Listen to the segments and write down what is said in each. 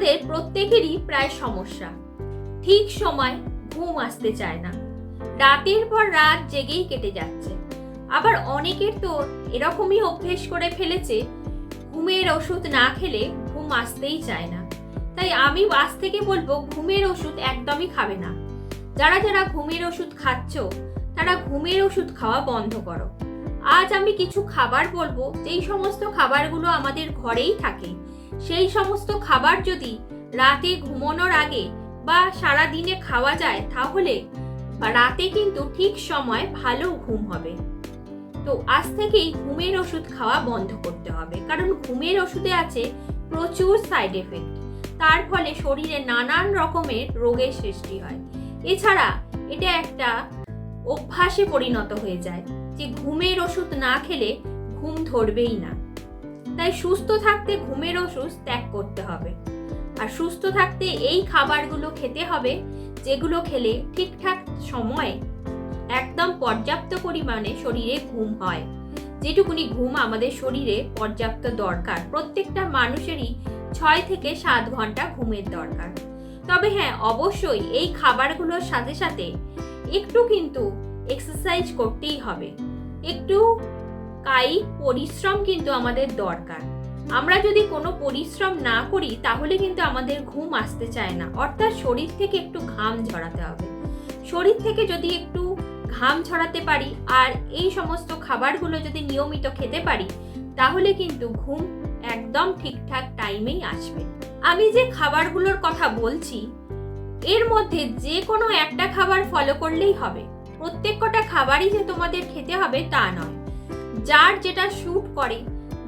আমাদের প্রত্যেকেরই প্রায় সমস্যা। ঠিক সময় ঘুম আসতে চায় না। রাতের পর রাত জেগেই কেটে যাচ্ছে। আবার অনেকের তো এরকমই অভ্যেস করে ফেলেছে, ঘুমের ওষুধ না খেলে ঘুম আসতেই চায় না। তাই আমি আজ থেকে বলব, ঘুমের ওষুধ একদমই খাবে না। যারা যারা ঘুমের ওষুধ খাচ্ছ, তারা ঘুমের ওষুধ খাওয়া বন্ধ করো। আজ আমি কিছু খাবার বলব, যেই সমস্ত খাবারগুলো আমাদের ঘরেই থাকে। সেই সমস্ত খাবার যদি রাতে ঘুমানোর আগে বা সারা দিনে খাওয়া যায় তাহলে রাতে কিন্তু ঠিক সময় ভালো ঘুম হবে। তো আজ থেকেই ঘুমের ওষুধ খাওয়া বন্ধ করতে হবে। কারণ ঘুমের ওষুধে আছে প্রচুর সাইড এফেক্ট তার ফলে শরীরে নানান রকমের রোগের সৃষ্টি হয়। এছাড়া এটা একটা অভ্যাসে পরিণত হয়ে যায় যে ঘুমের ওষুধ না খেলে ঘুম ধরবেই না। তাই সুস্থ থাকতে ঘুমের ওষুধ ত্যাগ করতে হবে। আর সুস্থ থাকতে এই খাবারগুলো খেতে হবে, যেগুলো খেলে ঠিকঠাক সময়ে একদম পর্যাপ্ত পরিমাণে শরীরে ঘুম হয়। যেটুকুনি ঘুম আমাদের শরীরে পর্যাপ্ত দরকার, প্রত্যেকটা মানুষেরই ছয় থেকে সাত ঘণ্টা ঘুমের দরকার। তবে হ্যাঁ অবশ্যই এই খাবারগুলোর সাথে সাথে একটু কিন্তু এক্সারসাইজ করতেই হবে। একটু কায়িক পরিশ্রম কিন্তু আমাদের দরকার। আমরা যদি কোনো পরিশ্রম না করি, তাহলে কিন্তু আমাদের ঘুম আসতে চায় না। অর্থাৎ শরীর থেকে একটু ঘাম ঝরাতে হবে। শরীর থেকে যদি একটু ঘাম ছড়াতে পারি, আর এই সমস্ত খাবারগুলো যদি নিয়মিত খেতে পারি, তাহলে কিন্তু ঘুম একদম ঠিকঠাক টাইমেই আসবে। আমি যে খাবারগুলোর কথা বলছি, এর মধ্যে যে কোনো একটা খাবার ফলো করলেই হবে। প্রত্যেক কটা খাবারই যে তোমাদের খেতে হবে তা নয়। যার যেটা শ্যুট করে,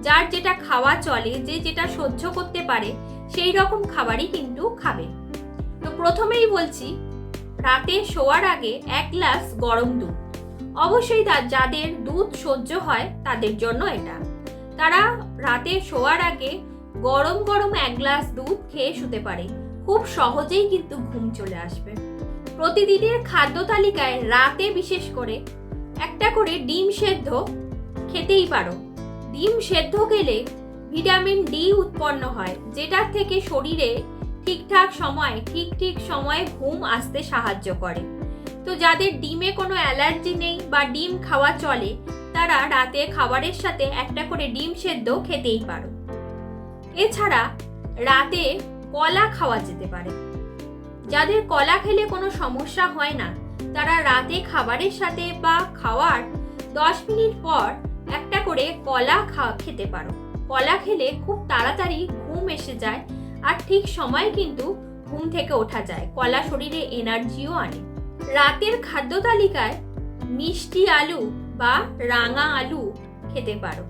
যার যেটা খাওয়া চলে, যে যেটা সহ্য করতে পারে, সেই রকম খাবারই কিন্তু খাবে। তো প্রথমেই বলছি, রাতে শোয়ার আগে এক গ্লাস গরম দুধ। অবশ্যই যাদের দুধ সহ্য হয় তাদের জন্য এটা। তারা রাতে শোয়ার আগে গরম গরম এক গ্লাস দুধ খেয়ে শুতে পারে। খুব সহজেই কিন্তু ঘুম চলে আসবে। প্রতিদিনের খাদ্য তালিকায় রাতে বিশেষ করে একটা করে ডিম সেদ্ধ খেতেই পারো। ডিম সেদ্ধ খেলে ভিটামিন ডি উৎপন্ন হয়, যেটার থেকে শরীরে ঠিকঠাক সময় ঠিক ঠিক সময়ে ঘুম আসতে সাহায্য করে। তো যাদের ডিমে কোনো অ্যালার্জি নেই বা ডিম খাওয়া চলে, তারা রাতে খাবারের সাথে একটা করে ডিম সেদ্ধ খেতেই পারো। এছাড়া রাতে কলা খাওয়া যেতে পারে। যাদের কলা খেলে কোনো সমস্যা হয় না, তারা রাতে খাবারের সাথে বা খাওয়ার দশ মিনিট পর একটা করে কলা খাওয়া খেতে পারো। কলা খেলে খুব তাড়াতাড়ি ঘুম এসে যায় আর ঠিক সময় কিন্তু ঘুম থেকে ওঠা যায়। কলা শরীরে এনার্জিও আনে। রাতের খাদ্য তালিকায় মিষ্টি আলু বা রাঙা আলু খেতে পারো।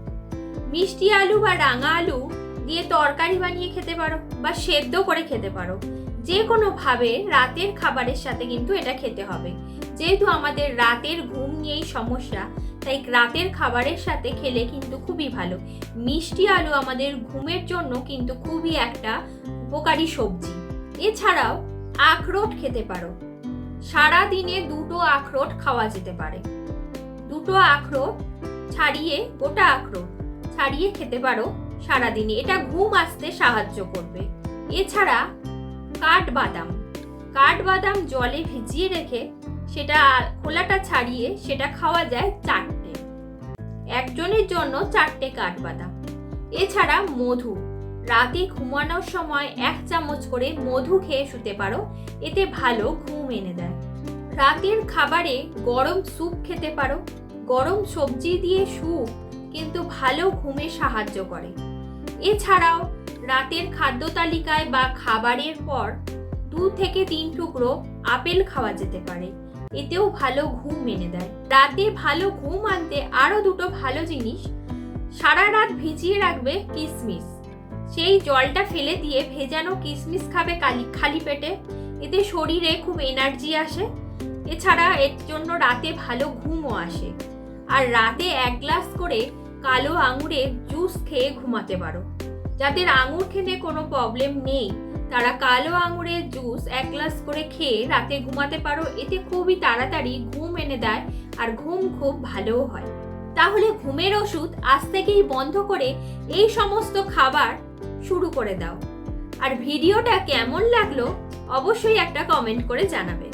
মিষ্টি আলু বা রাঙা আলু দিয়ে তরকারি বানিয়ে খেতে পারো বা সেদ্ধ করে খেতে পারো। যে কোনোভাবে রাতের খাবারের সাথে কিন্তু এটা খেতে হবে। যেহেতু আমাদের রাতের ঘুম নিয়েই সমস্যা তাই রাতের খাবারের সাথে খেলে কিন্তু খুবই ভালো। মিষ্টি আলু আমাদের ঘুমের জন্য কিন্তু খুবই একটা উপকারী সবজি। এছাড়াও আখরোট খেতে পারো। সারা দিনে দুটো আখরোট খাওয়া যেতে পারে। দুটো আখরোট ছাড়িয়ে, গোটা আখরোট ছাড়িয়ে খেতে পারো সারাদিনে। এটা ঘুম আসতে সাহায্য করবে। এছাড়া কাঠবাদাম। কাঠবাদাম জলে ভিজিয়ে রেখে সেটা খোলাটা ছাড়িয়ে সেটা খাওয়া যায় চারটে। একজনের জন্য চারটে কাঠবাদাম। এছাড়া মধু। রাতে ঘুমানোর সময় এক চামচ করে মধু খেয়ে শুতে পারো, এতে ভালো ঘুম এনে দেয়। রাতের খাবারে গরম স্যুপ খেতে পারো। গরম সবজি দিয়ে স্যুপ কিন্তু ভালো ঘুমে সাহায্য করে। এছাড়াও রাতের খাদ্য তালিকায় বা খাবারের পর দু থেকে তিন টুকরো আপেল খাওয়া যেতে পারে। এতেও ভালো ঘুম এনে দেয়। রাতে ভালো ঘুম আনতে আরও দুটো ভালো জিনিস, সারা রাত ভিজিয়ে রাখবে কিশমিশ সেই জলটা ফেলে দিয়ে ভেজানো কিশমিশ খাবে কালি, খালি পেটে। এতে শরীরে খুব এনার্জি আসে। এছাড়া এর জন্য রাতে ভালো ঘুমও আসে। আর রাতে এক গ্লাস করে কালো আঙুরের জুস খেয়ে ঘুমাতে পারো। যাদের আঙুর খেতে কোনো প্রবলেম নেই তারা কালো আঙুরের জুস এক গ্লাস করে খেয়ে রাতে ঘুমাতে পারো, এতে খুবই তাড়াতাড়ি ঘুম এনে দেয় আর ঘুম খুব ভালোও হয়। তাহলে ঘুমের ওষুধ আজ থেকেই বন্ধ করে এই সমস্ত খাবার শুরু করে দাও। আর ভিডিওটা কেমন লাগল অবশ্যই একটা কমেন্ট করে জানাবেন